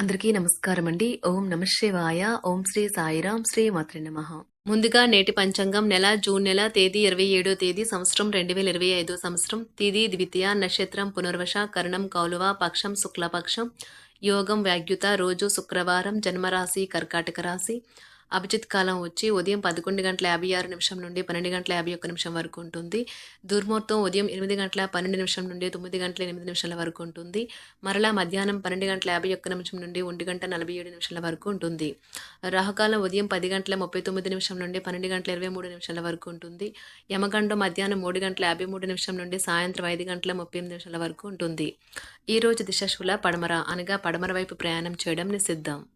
అందరికీ నమస్కారం అండి ఓం నమ శివాయ. ఓం శ్రీ సాయిరాం. శ్రీ మాత్రి నమ. ముందుగా నేటి పంచాంగం నెల జూన్ నెల తేదీ ఇరవై ఏడో తేదీ సంవత్సరం రెండు వేల ఇరవై ఐదో సంవత్సరం. తిది ద్వితీయ నక్షత్రం పునర్వశ కరణం కౌలువ పక్షం శుక్లపక్షం. యోగం వ్యాగ్యుత రోజు శుక్రవారం జన్మరాశి కర్కాటక రాశి. అభిజిత్ కాలం వచ్చి ఉదయం పదకొండు గంటల యాభై ఆరు నిమిషం నుండి పన్నెండు గంటల యాభై ఒక్క నిమిషం వరకు ఉంటుంది. దుర్ముహూర్తం ఉదయం ఎనిమిది గంటల పన్నెండు నిమిషం నుండి తొమ్మిది గంటల ఎనిమిది నిమిషాల వరకు ఉంటుంది. మరలా మధ్యాహ్నం పన్నెండు గంటల యాభై ఒక్క నిమిషం నుండి ఒంటి గంట నలభై ఏడు నిమిషాల వరకు ఉంటుంది. రాహుకాలం ఉదయం పది గంటల ముప్పై తొమ్మిది నిమిషం నుండి పన్నెండు గంటల ఇరవై మూడు నిమిషాల వరకు ఉంటుంది. యమగండం మధ్యాహ్నం మూడు గంటల యాభై మూడు నిమిషం నుండి సాయంత్రం ఐదు గంటల ముప్పై ఎనిమిది నిమిషాల వరకు ఉంటుంది. ఈ రోజు దిశశుల పడమర అనగా పడమర వైపు ప్రయాణం చేయడం నిషిద్ధం.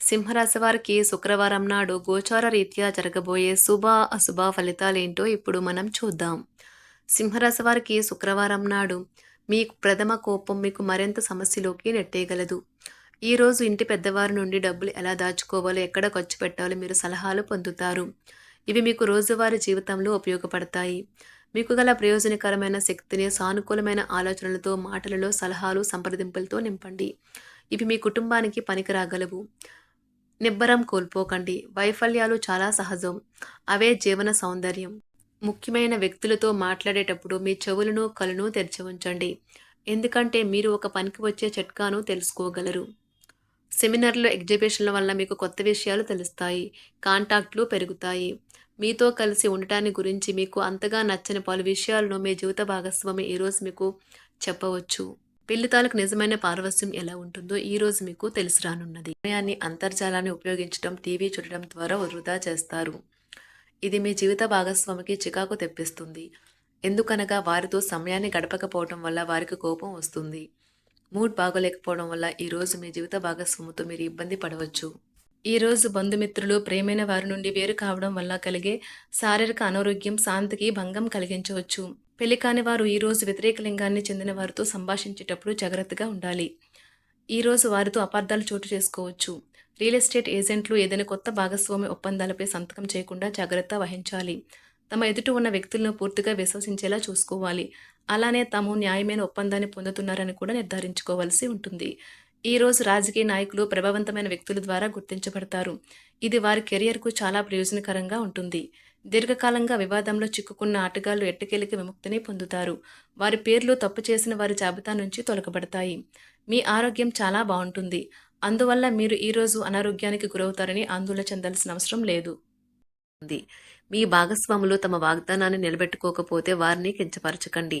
సింహరాశి వారికి శుక్రవారం నాడు గోచార రీత్యా జరగబోయే శుభ అశుభ ఫలితాలేంటో ఇప్పుడు మనం చూద్దాం. సింహరాశి వారికి శుక్రవారం నాడు మీకు ప్రథమ కోపం మీకు మరింత సమస్యలోకి నెట్టేయగలదు. ఈ రోజు ఇంటి పెద్దవారి నుండి డబ్బులు ఎలా దాచుకోవాలో ఎక్కడ ఖర్చు పెట్టాలో మీరు సలహాలు పొందుతారు. ఇవి మీకు రోజువారీ జీవితంలో ఉపయోగపడతాయి. మీకు గల ప్రయోజనకరమైన శక్తిని సానుకూలమైన ఆలోచనలతో మాటలలో సలహాలు సంప్రదింపులతో నింపండి. ఇవి మీ కుటుంబానికి పనికిరాగలవు. నిబ్బరం కోల్పోకండి. వైఫల్యాలు చాలా సహజం. అవే జీవన సౌందర్యం. ముఖ్యమైన వ్యక్తులతో మాట్లాడేటప్పుడు మీ చెవులను కలను తెరిచి ఉంచండి ఎందుకంటే మీరు ఒక పనికి వచ్చే చిట్కాను తెలుసుకోగలరు. సెమినార్లు ఎగ్జిబిషన్ల వల్ల మీకు కొత్త విషయాలు తెలుస్తాయి. కాంటాక్ట్లు పెరుగుతాయి. మీతో కలిసి ఉండటాన్ని గురించి మీకు అంతగా నచ్చని పలు విషయాలను మీ జీవిత భాగస్వామి ఈరోజు మీకు చెప్పవచ్చు. పెళ్ళి తాలూకు నిజమైన పారవస్యం ఎలా ఉంటుందో ఈ రోజు మీకు తెలిసి రానున్నది. సమయాన్ని అంతర్జాలాన్ని ఉపయోగించడం టీవీ చూడడం ద్వారా వృధా చేస్తారు. ఇది మీ జీవిత భాగస్వామికి చికాకు తెప్పిస్తుంది. ఎందుకనగా వారితో సమయాన్ని గడపకపోవడం వల్ల వారికి కోపం వస్తుంది. మూడ్ బాగోలేకపోవడం వల్ల ఈ రోజు మీ జీవిత భాగస్వామితో మీరు ఇబ్బంది పడవచ్చు. ఈ రోజు బంధుమిత్రులు ప్రేమైన వారి నుండి వేరు కావడం వల్ల కలిగే శారీరక అనారోగ్యం శాంతికి భంగం కలిగించవచ్చు. పెళ్ళి కాని వారు ఈరోజు వ్యతిరేక లింగాన్ని చెందిన వారితో సంభాషించేటప్పుడు జాగ్రత్తగా ఉండాలి. ఈ రోజు వారితో అపార్థాలు చోటు చేసుకోవచ్చు. రియల్ ఎస్టేట్ ఏజెంట్లు ఏదైనా కొత్త భాగస్వామి ఒప్పందాలపై సంతకం చేయకుండా జాగ్రత్త వహించాలి. తమ ఎదుట ఉన్న వ్యక్తులను పూర్తిగా విశ్వసించేలా చూసుకోవాలి. అలానే తాము న్యాయమైన ఒప్పందాన్ని పొందుతున్నారని కూడా నిర్ధారించుకోవాల్సి ఉంటుంది. ఈ రోజు రాజకీయ నాయకులు ప్రభావవంతమైన వ్యక్తుల ద్వారా గుర్తించబడతారు. ఇది వారి కెరియర్కు చాలా ప్రయోజనకరంగా ఉంటుంది. దీర్ఘకాలంగా వివాదంలో చిక్కుకున్న ఆటగాళ్ళు ఎట్టకేలికి విముక్తిని పొందుతారు. వారి పేర్లు తప్పు చేసిన వారి జాబితా నుంచి తొలగబడతాయి. మీ ఆరోగ్యం చాలా బాగుంటుంది. అందువల్ల మీరు ఈరోజు అనారోగ్యానికి గురవుతారని ఆందోళన చెందాల్సిన అవసరం లేదు. ఉంది మీ భాగస్వాములు తమ వాగ్దానాన్ని నిలబెట్టుకోకపోతే వారిని కించపరచకండి.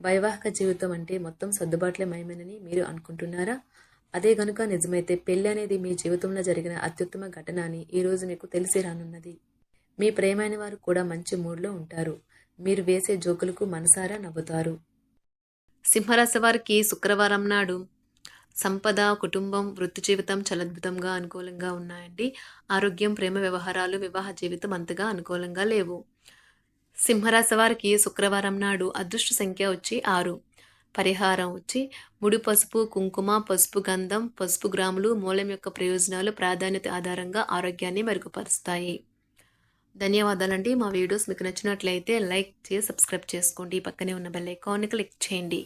వైవాహిక జీవితం అంటే మొత్తం సర్దుబాట్లే మయమేనని మీరు అనుకుంటున్నారా? అదే గనుక నిజమైతే పెళ్ళి అనేది మీ జీవితంలో జరిగిన అత్యుత్తమ ఘటన అని ఈరోజు మీకు తెలిసి రానున్నది. మీ ప్రేమైన వారు కూడా మంచి మూడ్లో ఉంటారు. మీరు వేసే జోకులకు మనసారా నవ్వుతారు. సింహరాశి వారికి శుక్రవారం నాడు సంపద కుటుంబం వృత్తి జీవితం చాలా అద్భుతంగా అనుకూలంగా ఉన్నాయండి. ఆరోగ్యం ప్రేమ వ్యవహారాలు వివాహ జీవితం అంతగా అనుకూలంగా లేవు. సింహరాశి వారికి శుక్రవారం నాడు అదృష్ట సంఖ్య వచ్చి ఆరు. పరిహారం వచ్చి ముడి పసుపు కుంకుమ పసుపు గంధం పసుపు గ్రాములు మూలం యొక్క ప్రయోజనాలు ప్రాధాన్యత ఆధారంగా ఆరోగ్యాన్ని మెరుగుపరుస్తాయి. ధన్యవాదాలండి. మా వీడియోస్ మీకు నచ్చినట్లయితే లైక్ చేసి సబ్స్క్రైబ్ చేసుకోండి. పక్కనే ఉన్న బెల్ ఐకాన్ని క్లిక్ చేయండి.